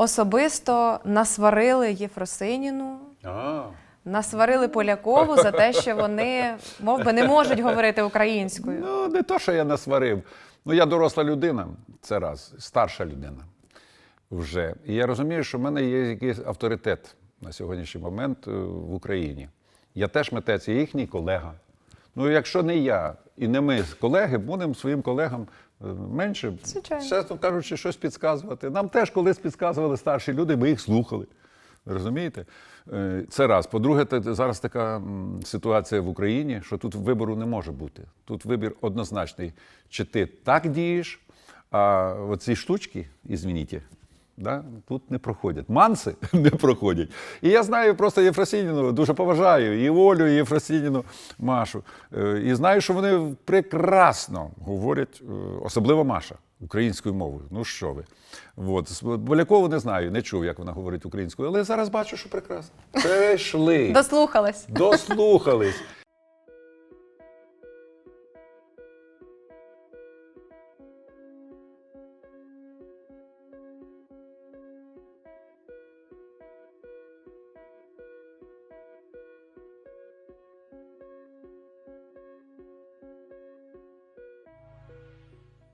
особисто насварили Єфросиніну, А, насварили Полякову за те, що вони мов би не можуть говорити українською. ну, не то, що я насварив. Ну, я доросла людина, це раз, старша людина вже. І я розумію, що в мене є якийсь авторитет на сьогоднішній момент е, в Україні. Я теж митець, я їхній колега. Ну, якщо не я і не ми колеги, будемо своїм колегам е, менше, Звичайно. чесно кажучи, щось підказувати. Нам теж колись підказували старші люди, ми їх слухали. Розумієте? Е, Це раз. По-друге, зараз така ситуація в Україні, що тут вибору не може бути. Тут вибір однозначний. Чи ти так дієш, а оці штучки, ізвініть, да, тут не проходять. Манси не проходять. І я знаю просто Єфросініну, дуже поважаю і Олю, і Єфросініну Машу. Е, І знаю, що вони прекрасно говорять, е, особливо Маша, українською мовою. Ну що ви? От. З Полякову не знаю, не чув, як вона говорить українською, але зараз бачу, що прекрасно. Перейшли. Дослухались. Дослухались.